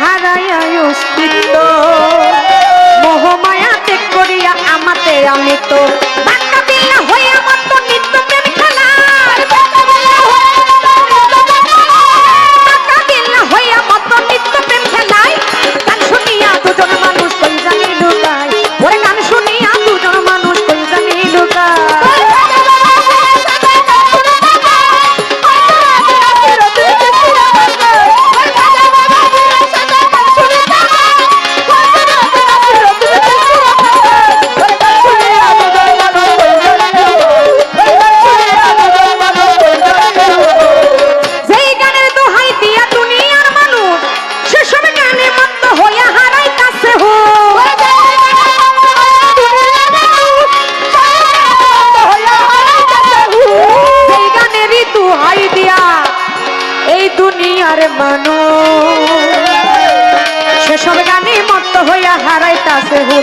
হারায় অস্তিত্ব মানুষ। সেসব গানে মত্ত হইয়া হারাইতাছে হো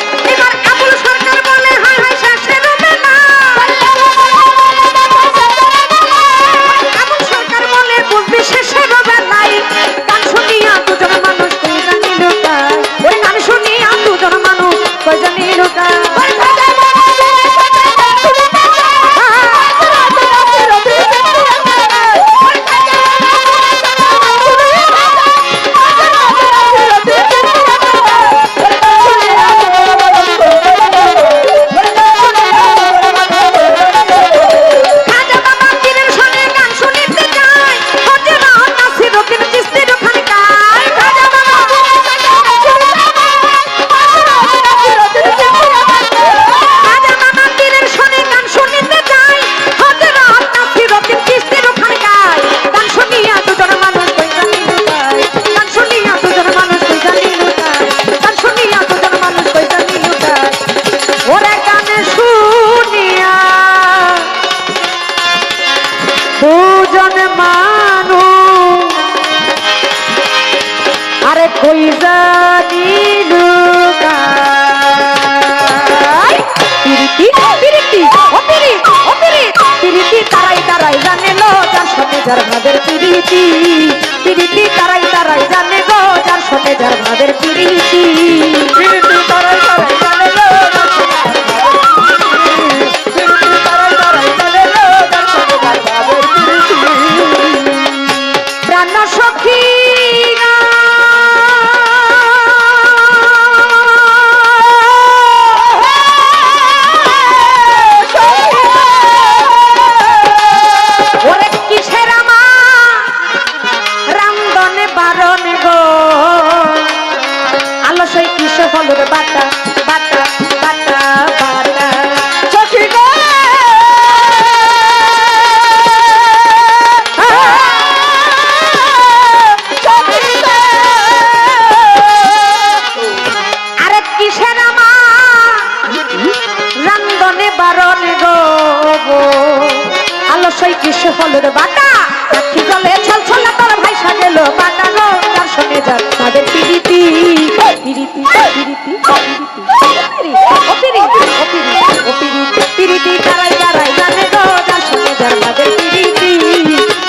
পিরিতি তারাই তারাই জানে গো যার সঙ্গে যার তাদের পিরিতি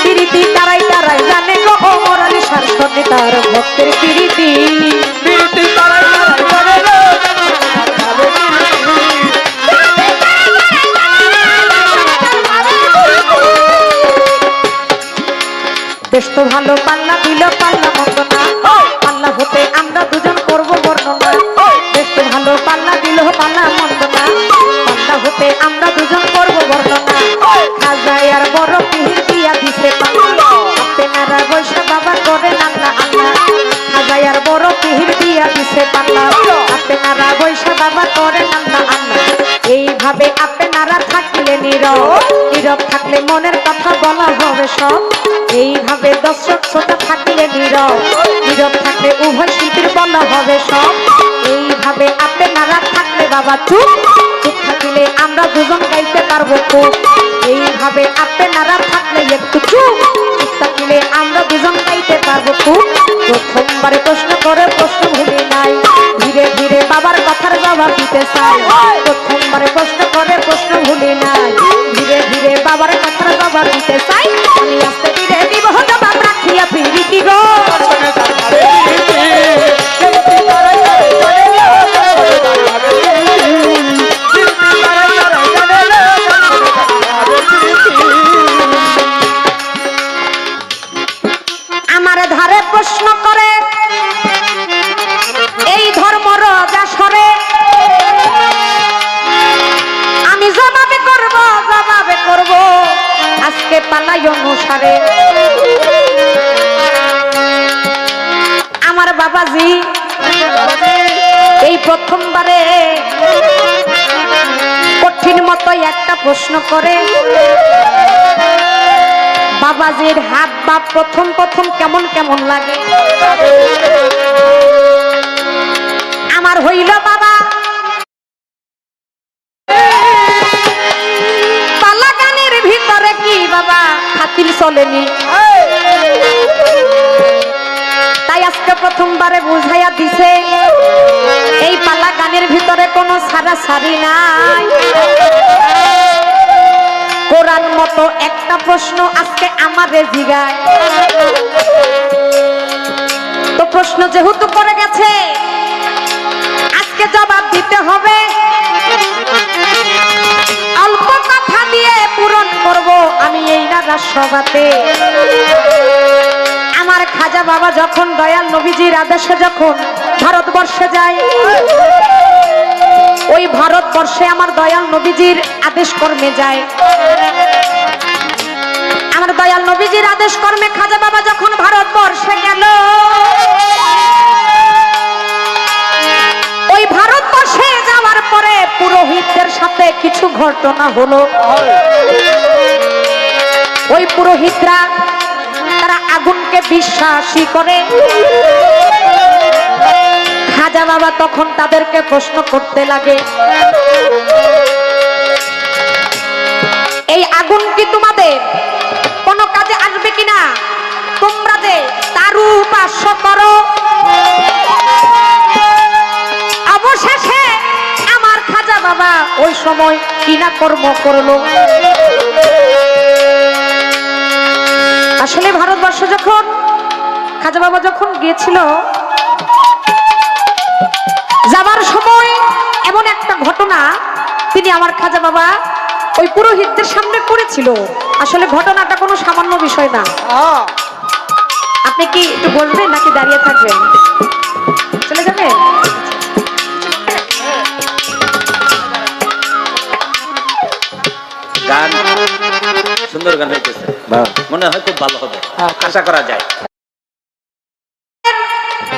পিরিতি তারাই তারাই জানে গো তার ভক্তের প্রীতি মনের কথা বলা হবে সব। এইভাবে দর্শক শ্রোতা থাকলে নীরব। নীরব থাকলে উভয় শিল্পীর বলা হবে সব। এইভাবে আপনারা থাকলে বাবা চুপ। চুপ থাকলে আমরা দুজন গাইতে পারব খুব। এইভাবে আপনারা থাকলে একটু চুপ। চুপ থাকলে আমরা দুজন গাইতে পারব খুব। প্রথমবারে প্রশ্ন করে প্রশ্ন ভুলে নাই। ধীরে ধীরে বাবার কথার জবাব দিতে চাই। প্রথমবারে প্রশ্ন করে প্রশ্ন ভুলে নাই। ধীরে ধীরে বাবার কথার জবাব দিতে চাই আমি আস্তে ধীরে দিব জবাব রাখিয়া পিরিতি গো প্রশ্ন করে। বাবাজির হাত বা প্রথম প্রথম কেমন কেমন লাগে? আমার হইল বাবা। পালা গানের ভিতরে কি বাবা? খাতির চলেনি। তাই আজকে প্রথমবারে বুঝাইয়া দিছে, এই পালা গানের ভিতরে কোনো সারা সারি নাই। কোরআন মতো একটা প্রশ্ন আজকে আমাদের জিগায়। তো প্রশ্ন যেহেতু করে গেছে, আজকে জবাব দিতে হবে। অল্প কথা দিয়ে পূরণ করব আমি এই রাজা সভাতে। আমার খাজা বাবা যখন দয়াল নবীজির আদেশে যখন ভারতবর্ষে যায় ওই ভারতবর্ষে আমার দয়াল নবীজির আদেশ কর্মে যায়। আমার দয়াল নবীজির আদেশ কর্মে খাজা বাবা যখন ভারতবর্ষে গেল, ওই ভারতবর্ষে যাওয়ার পরে পুরোহিতদের সাথে কিছু ঘটনা হলো। ওই পুরোহিতরা তারা আগুনকে বিশ্বাসী করে। খাজা বাবা তখন তাদেরকে প্রশ্ন করতে লাগে, এই আগুন কি তোমাদের? কোনো কাজে আসবে কিনা? তোমরা যে তারু উপাস্য করো। অবশেষে আমার খাজা বাবা ওই সময় কিনা কর্ম করল। আসলে ভারতবর্ষ যখন, খাজা বাবা যখন গিয়েছিল যাবার সময় এমন একটা ঘটনা তিনি আমার খাজা বাবা ওই পুরোহিতদের সামনে করেছিল। আসলে ঘটনাটা কোনো সামান্য বিষয় না। আপনি কি একটু বলবেন নাকি দাঁড়িয়ে থাকবেন? চলে যাবেন? গান সুন্দর গান হইতেছে। মনে হয় খুব ভালো হবে। আশা করা যায়।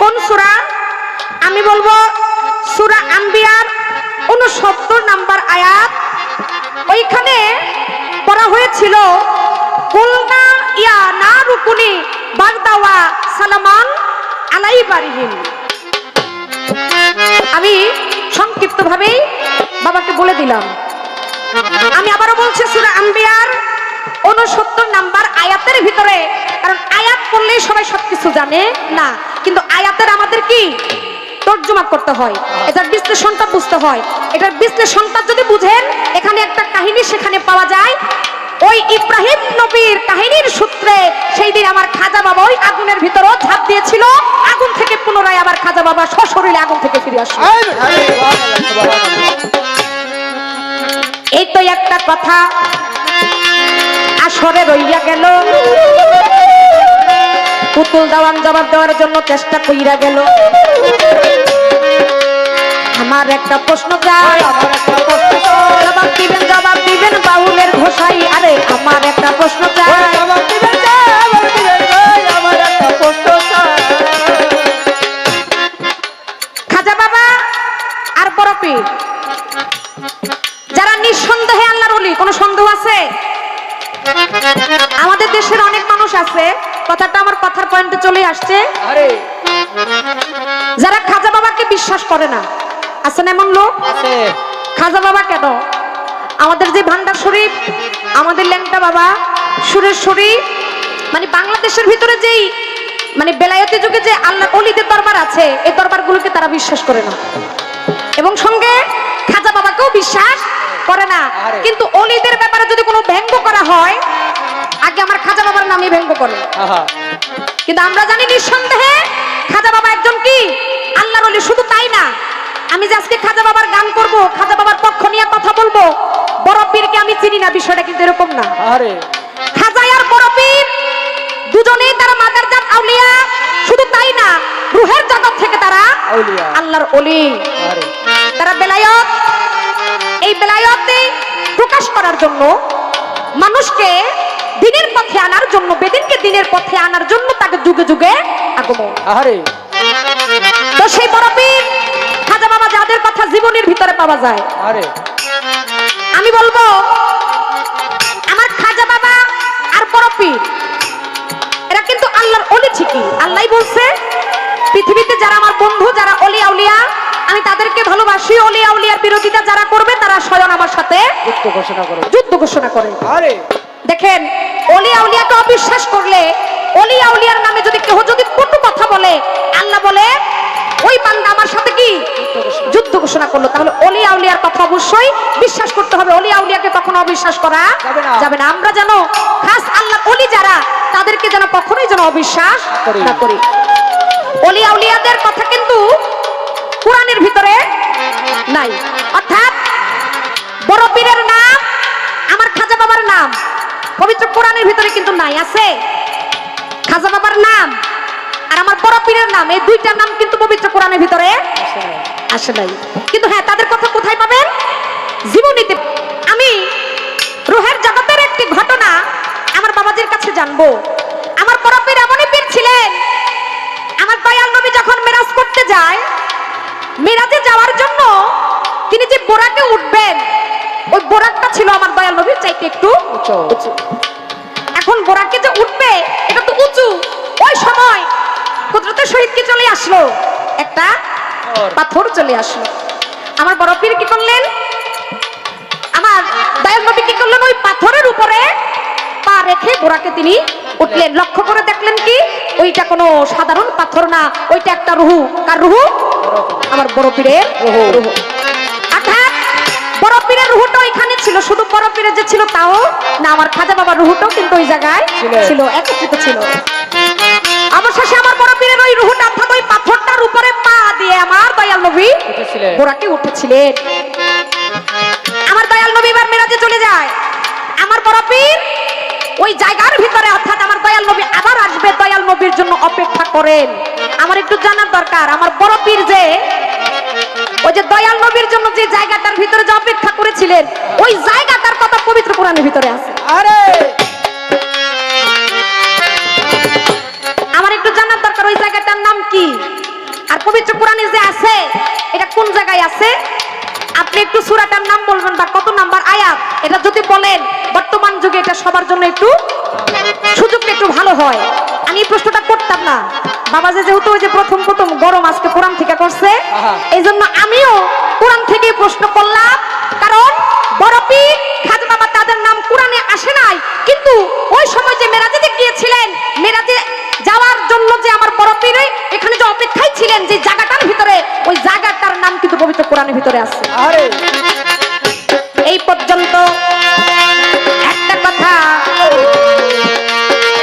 কোন সুরা? আমি বলব সুরা আম্বিয়ার উনসত্তর নাম্বার আয়াত। ওইখানে পড়া হয়েছিল, কুলনা ইয়া না রুকুনি বাগদাওয়া সালামান আলাই বারিহিম আমি সংক্ষিপ্ত ভাবেই বাবাকে বলে দিলাম। আমি আবারও বলছি, সুরা আম্বিয়ার উনসত্তর নাম্বার আয়াতের ভিতরে, কারণ আয়াত পড়লেই সবাই সবকিছু জানে। না, কিন্তু আয়াতের আমাদের কি? তর্জমা করতে হয়। এটার বিশ্লেষণটা বুঝতে হয়। এটার বিশ্লেষণটা যদি বুঝেন, এখানে একটা কাহিনী সেখানে পাওয়া যায়। ওই ইব্রাহিম নবীর কাহিনীর সূত্রে সেই দিন আমার খাজা বাবা ওই আগুনের ভিতরও ঝাঁপ দিয়েছিল। আগুন থেকে পুনরায় আবার খাজা বাবা সশরীরে আগুন থেকে ফিরে আসলো। এই তো একটা কথা, আসরে রইয়া গেল। পুতুল দাওয়ান জবাব দেওয়ার জন্য চেষ্টা কইরা গেল। আমার একটা প্রশ্ন জবাব দিবেন জবাব দিবেন বাউলের ঘোষাই। আরে আমার একটা প্রশ্ন খাজা বাবা আর বরফি যারা নিঃসন্দেহে আল্লাহর অলি কোনো সন্দেহ আছে? আমাদের দেশের অনেক মানুষ আছে কথাটা আমার কথার পয়েন্টে চলে আসছে। যারা খাজা বাবাকে বিশ্বাস করে না আছেন এমন লোক? খাজা বাবা কেন? আমাদের যে ভান্ডার শরীফ আমাদের ল্যাংটা বাবা সুরের শরীফ মানে বাংলাদেশের ভিতরে যেই মানে বেলায়তি যুগে যে আল্লাহ অলিদের দরবার আছে এই দরবারগুলোকে তারা বিশ্বাস করে না। এবং সঙ্গে খাজা বাবাকেও বিশ্বাস করে না। কিন্তু অলিদের ব্যাপারে যদি কোনো ব্যঙ্গ করা হয় আগে আমার খাজা বাবার নামে ব্যঙ্গ করে। কিন্তু আমরা জানি নিঃসন্দেহে খাজা বাবা একজন কি? আল্লাহর অলি শুধু তাই না আমি যে আজকে খাজা বাবার গান করব খাজা বাবার পক্ষ নিয়ে কথা বলব বড় পীরকে আমি চিনি না বিষয়টা কিন্তু এরকম না। আরে। খাজাই আর বড় পীর দুজনেই তারা মাদার জাত আউলিয়া শুধু তাই না রুহের জগৎ থেকে তারা। আল্লাহর অলি আরে। তারা বেলায়ত এই বেলায়তে প্রকাশ করার জন্য মানুষকে দিনের পথে আনার জন্য বেদিনকে দিনের পথে আনার জন্য তাকে যুগে যুগে আগমন। আরে। তো সেই বড় খাজা বাবা যাদের কথা জীবনের ভিতরে পাওয়া যায়। আরে। আমি বলব আমার খাজা বাবা আর বড় এরা কিন্তু আল্লাহর অলি ঠিকই। আল্লাহ বলছে পৃথিবীতে যারা আমার বন্ধু যারা অলি আউলিয়া আমি তাদেরকে ভালোবাসি। অলি আউলিয়ার বিরোধিতা যারা করবে তারা স্বয়ং আমার সাথে যুক্ত ঘোষণা করো। যুদ্ধ ঘোষণা করে। আরে। দেখেন অলি আউলিয়াকে অবিশ্বাস করলে অলি আউলিয়ার নামে যদি কেউ যদি কটু কথা বলে আল্লাহ বলে ওই বান্দা আমার সাথে কি যুদ্ধ ঘোষণা করল? তাহলে অলি আউলিয়ার কথা অবশ্যই বিশ্বাস করতে হবে। অলি আউলিয়াকে কখনো অবিশ্বাস করা যাবে না। আমরা যেন খাস আল্লাহ অলি যারা তাদেরকে যেন কখনোই যেন অবিশ্বাস। না করি। অলি আউলিয়াদের কথা কিন্তু কোরআনের ভিতরে নাই। অর্থাৎ বড় পীরের নাম আমার খাজা বাবার নাম পবিত্র কোরআনের ভিতরে কিন্তু নাই। আছে? খাজা বাবার নাম পীরের নাম এই দুইটার নাম কিন্তু পবিত্র কোরআনের ভিতরে আসে নাই। কিন্তু হ্যাঁ তাদের কথা কোথায় পাবেন? জীবনীতে। আমি রুহের জগতের একটি ঘটনা আমার বাবাজির কাছে জানব। আমার বড় পীর এমনই পীর ছিলেন আমার দয়াল নবী যখন মেরাজ করতে যায় মেরাজে যাওয়ার জন্য তিনি যে বোরাকে উঠবেন ওই বোরাকটা ছিল আমার দয়াল নবীর চাইতে একটু। উঁচু। এখন বোরাকে যে উঠবে এটা তো উঁচু। ওই সময় কুদরতের সহিত কি চলে আসলো? একটা পাথর চলে আসলো। আমার বড় পীর কি করলেন? আমার দয়াল নবী কি করলেন? ওই পাথরের উপরে পা রেখে বোরাকে তিনি উঠলেন। লক্ষ্য করে দেখলেন কি? ওইটা কোনো সাধারণ পাথর না। ওইটা একটা রুহু। কার রুহু? আমার বড় পীরের রুহু। রুহু। অর্থাৎ বড় পীরের রুহুটা ওইখানে ছিল। শুধু বড় পীরের যে ছিল তাও না আমার খাজা বাবার রুহুটাও কিন্তু ওই জায়গায় ছিল। একত্রিত ছিল। অবশেষে আমার বড় ওই রুহুটা অর্থাৎ ওই পাথরটার উপরে পা দিয়ে আমার দয়াল নবী উঠেছিলেন। বোরাকে উঠেছিলেন। আমার দয়াল নবী এবার মেরাজে চলে যায়। আমার বড় ওই জায়গার ভিতরে অর্থাৎ আমার দয়াল নবী আবার আসবে দয়াল নবীর জন্য অপেক্ষা করেন। আমার একটু জানার দরকার আমার বড় পীর যে ওই যে দয়াল নবীর জন্য যে জায়গাটার ভিতরে যে অপেক্ষা করেছিলেন ওই জায়গাটার কথা পবিত্র কোরআনের ভিতরে আছে। আরে! জায়গাটার নাম কি? আর পবিত্র কোরআনে যে আছে এটা কোন জায়গায় আছে? আপনি একটু সূরাটার নাম বলবেন বা কত নাম্বার আয়াত? এটা যদি বলেন বর্তমান যুগে এটা সবার জন্য একটু সুযোগটা একটু ভালো হয়। আমি এই প্রশ্নটা করতাম না। বাবা যে যেহেতু ওই যে প্রথম প্রথম গরম আজকে কোরআন থেকে করছে এই জন্য আমিও কোরআন থেকে প্রশ্ন করলাম। কারণ পীর খাজা বাবা তাদের নাম কোরআনে আসে নাই। কিন্তু কিন্তু ওই সময় যে মেরাজে গিয়েছিলেন মেরাজে যাওয়ার জন্য যে আমার বড় পীরে এখানে যে অপেক্ষায় ছিলেন যে জায়গাটার ভিতরে ওই জায়গাটার নাম কিন্তু পবিত্র কোরআনের ভিতরে আছে। এই পর্যন্ত একটা কথা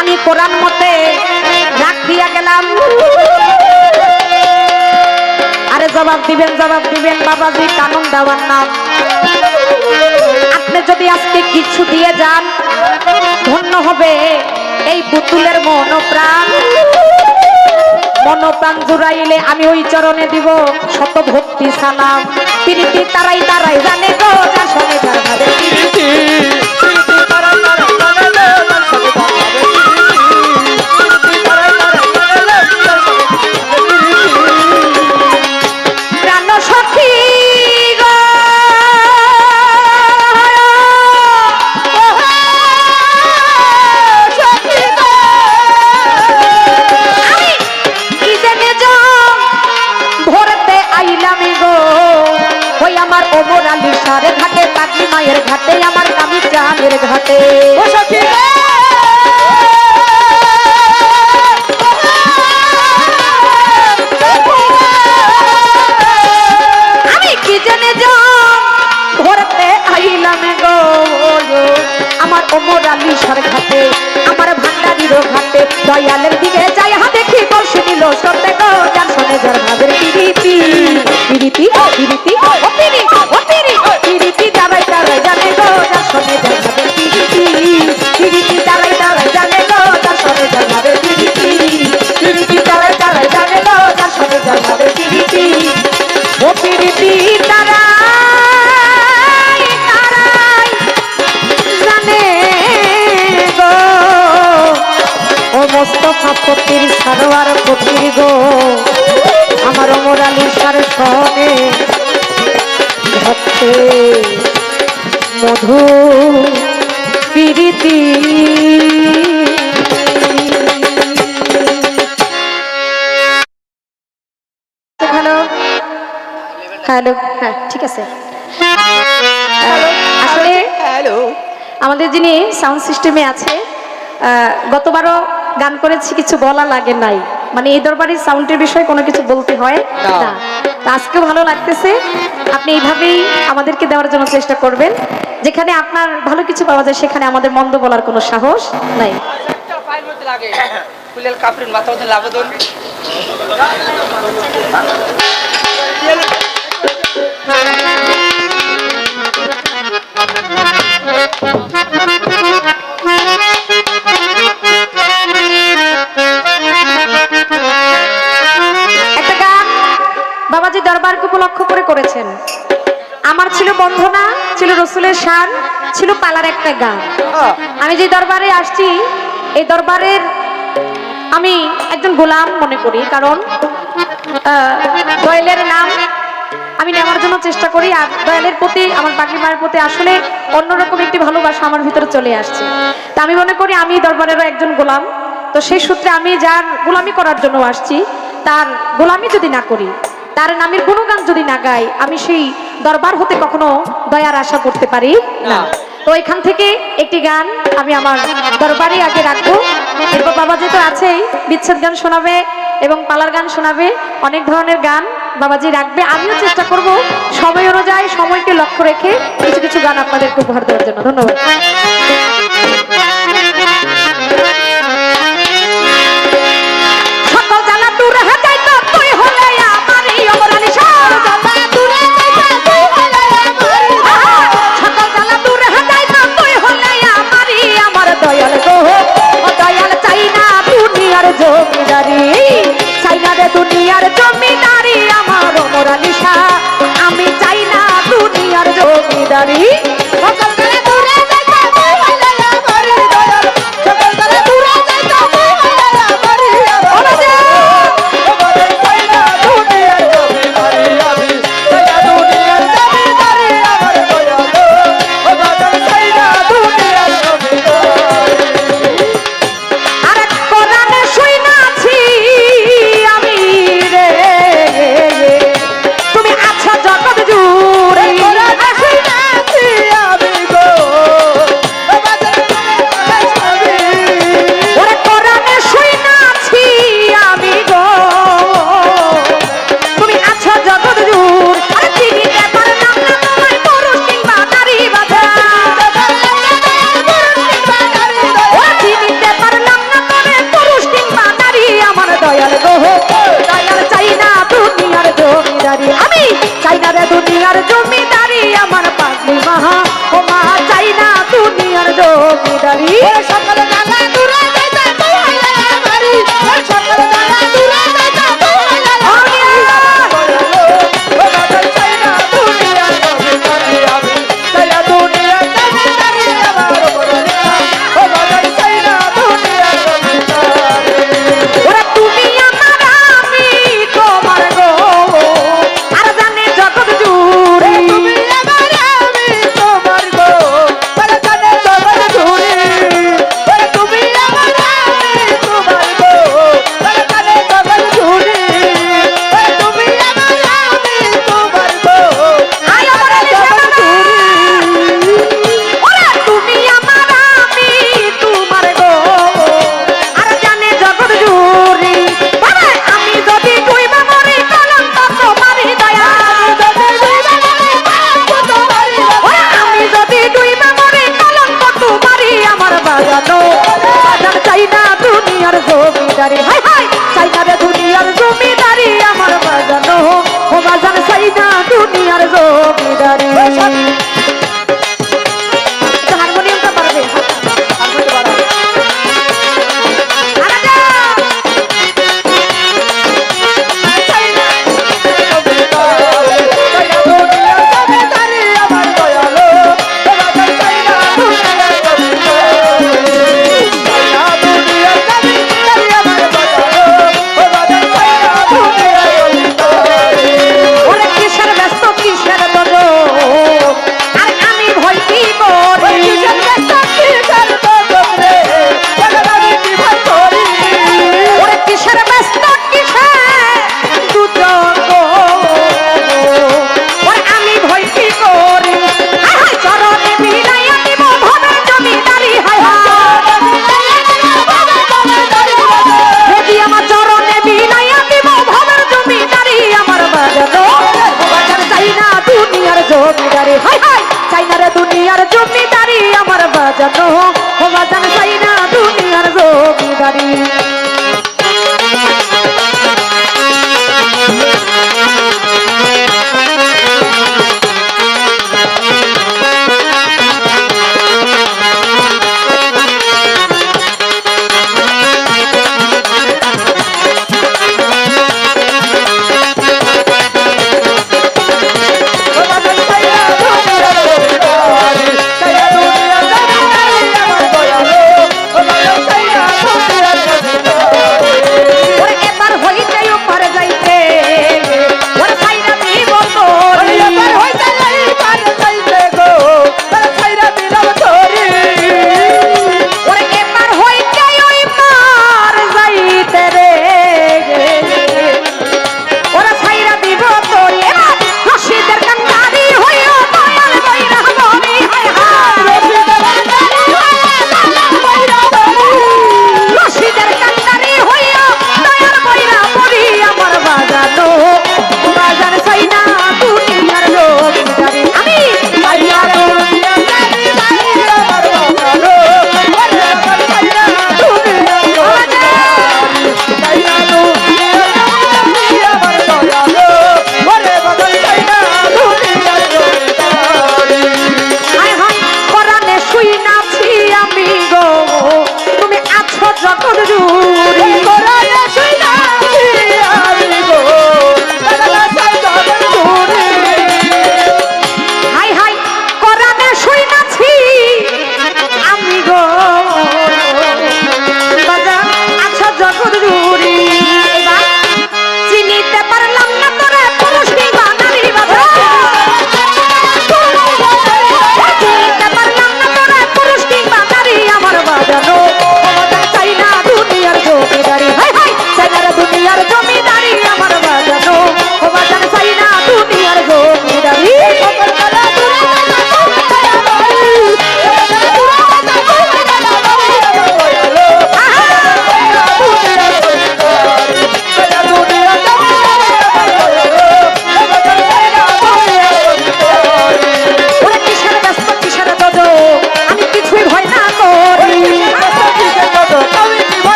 আমি কোরআন মতে রাখ দিয়া গেলাম। আরে জবাব দিবেন জবাব দিবেন বাবাজি কানুন দেওয়ার নাম। আপনি যদি আজকে কিছু দিয়ে যান ধন্য হবে। এই পুতুলের মনপ্রাণ। মনোপ্রাণ জুড়াইলে আমি ওই চরণে দিব শত ভক্তি সালাম। তিনি তারাই তারাই জানে? আমাদের যিনি সাউন্ড সিস্টেমে আছে আহ, গতবারও গান করেছি কিছু বলা লাগে নাই। মানে এই দরবারের সাউন্ডের বিষয়ে কোনো কিছু বলতে হয় না। আজকেও ভালো লাগতেছে আপনি এইভাবেই আমাদেরকে দেওয়ার জন্য চেষ্টা করবেন। যেখানে আপনার ভালো কিছু পাওয়া যায় সেখানে আমাদের মন্দ বলার কোনো সাহস নাই। লাগে আমার ছিল বন্ধনা, ছিল রসুলের শান, ছিল পালার একটা গান। আমি যে দরবারে আসছি, এই দরবারের আমি একজন গোলাম মনে করি, কারণ দয়ালের নাম আমি নেওয়ার জন্য চেষ্টা করি আর দয়ালের প্রতি, আমার বাকি মায়ের প্রতি আসলে অন্যরকম একটি ভালোবাসা আমার ভিতরে চলে আসছে। তা আমি মনে করি আমি দরবারেরও একজন গোলাম। তো সেই সূত্রে আমি যার গোলামি করার জন্য আসছি, তার গোলামি যদি না করি, তার নামের গুণগান যদি না গাই, আমি সেই দরবার হতে কখনো দয়ার আশা করতে পারি না। তো এখান থেকে একটি গান আমি আমার দরবারে আগে রাখব। এরপর বাবাজি তো আছেই, বিচ্ছেদ গান শোনাবে এবং পালার গান শোনাবে, অনেক ধরনের গান বাবাজি রাখবে। আমিও চেষ্টা করব সময় অনুযায়ী সময়কে লক্ষ্য রেখে কিছু কিছু গান আপনাদেরকে উপহার দেওয়ার জন্য। ধন্যবাদ। জন্ম